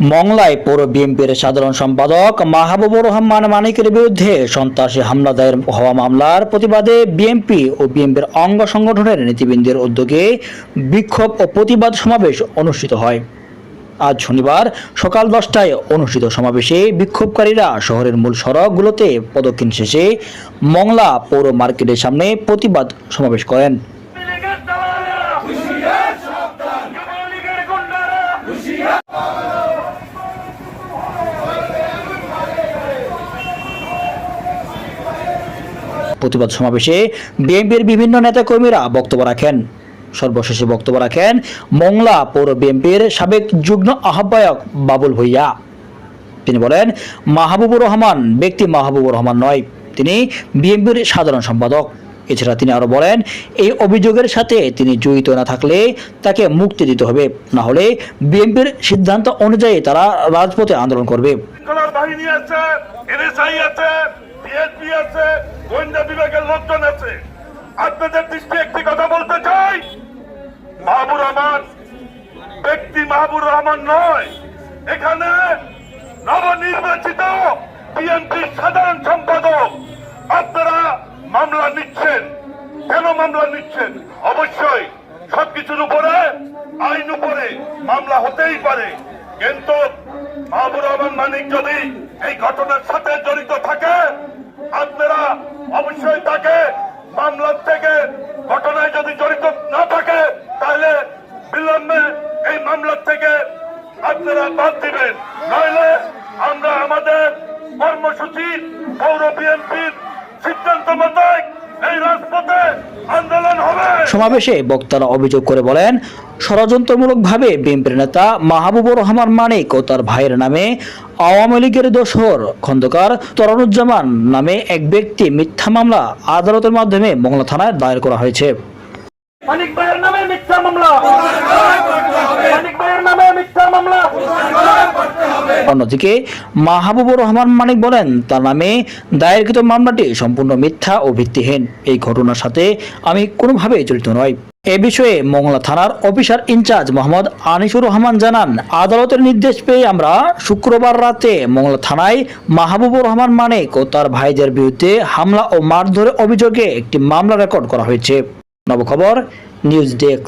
মংলায় পৌর বিএনপির সাধারণ সম্পাদক মাহবুবুর রহমান মানিকের বিরুদ্ধে সন্ত্রাসী হামলা দায়ের হওয়া মামলার প্রতিবাদে বিএনপি ও বিএনপির অঙ্গ সংগঠনের নীতিবৃন্দের উদ্যোগে বিক্ষোভ ও প্রতিবাদ সমাবেশ অনুষ্ঠিত হয়। আজ শনিবার সকাল দশটায় অনুষ্ঠিত সমাবেশে বিক্ষোভকারীরা শহরের মূল সড়কগুলোতে প্রদক্ষিণ শেষে মংলা পৌর মার্কেটের সামনে প্রতিবাদ সমাবেশ করেন। হুঁশিয়ার প্রতিবাদ সমাবেশে বিএনপির বিভিন্ন নেতাকর্মীরা বক্তব্য রাখেন। সর্বশেষে বক্তব্য রাখেন মংলা পৌর বিএনপির সাবেক যুগ্ম আহ্বায়ক বাবুল ভুইয়া। তিনি বলেন, মাহবুবুর রহমান ব্যক্তি মাহবুবুর রহমান নয়, তিনি বিএনপির সাধারণ সম্পাদক। এছাড়া তিনি আরও বলেন, এই অভিযোগের সাথে তিনি জড়িত না থাকলে তাকে মুক্তি দিতে হবে, না হলে বিএনপির সিদ্ধান্ত অনুযায়ী তারা রাজপথে আন্দোলন করবে। লোকজন আছে। আপনাদের দৃষ্টি একটি কথা বলতে চাই। মাহবুর রহমান ব্যক্তি মাহবুর রহমান নয়। এখানে নবনির্বাচিত বিএনপির সাধারণ সম্পাদক, আপনারা মামলা নিচ্ছেন। কেন মামলা নিচ্ছেন? অবশ্যই সবকিছুর উপরে, আইন উপরে মামলা হতেই পারে। কিন্তু মাহবুর রহমান মানিক যদি এই ঘটনার সাথে জড়িত থাকে আপনারা অবশ্যই তাকে মামলার থেকে ঘটনায় যদি জড়িত না থাকে তাহলে বিলম্বে এই মামলার থেকে আপনারা বাদ দিবেন। নইলে আমরা আমাদের কর্মসূচি পৌর বিএনপির সিদ্ধান্ত মোতাবেক এই রাজপথে আন্দোলন হবে। সমাবেশে বক্তারা অভিযোগ করে বলেন ষড়যন্ত্রমূলকভাবে বিএনপির নেতা মাহবুবুর রহমান মানিক ও তার ভাইয়ের নামে আওয়ামী লীগের দোসর খন্দকার তরণুজ্জামান নামে এক ব্যক্তি মিথ্যা মামলা আদালতের মাধ্যমে মংলা থানায় দায়ের করা হয়েছে। মানিক ভাইয়ের নামে মিথ্যা মামলা মানিক ভাইয়ের নামে মিথ্যা মামলা অন্যদিকে মাহবুবুর রহমান মানিক বলেন, তার নামে দায়েরকৃত মামলাটি সম্পূর্ণ মিথ্যা ও ভিত্তিহীন। এই ঘটনার সাথে আমি কোনোভাবে জড়িত নই। এ বিষয়ে মংলা থানার officer in charge Mohammad Anisur Rahman জানান, আদালতের নির্দেশ পেয়ে আমরা শুক্রবার রাতে মংলা থানায় মাহবুবুর রহমান মানিক ও তার ভাইদের বিরুদ্ধে হামলা ও মারধরের অভিযোগে একটি মামলা রেকর্ড করা হয়েছে। Nabakhabar, news desk.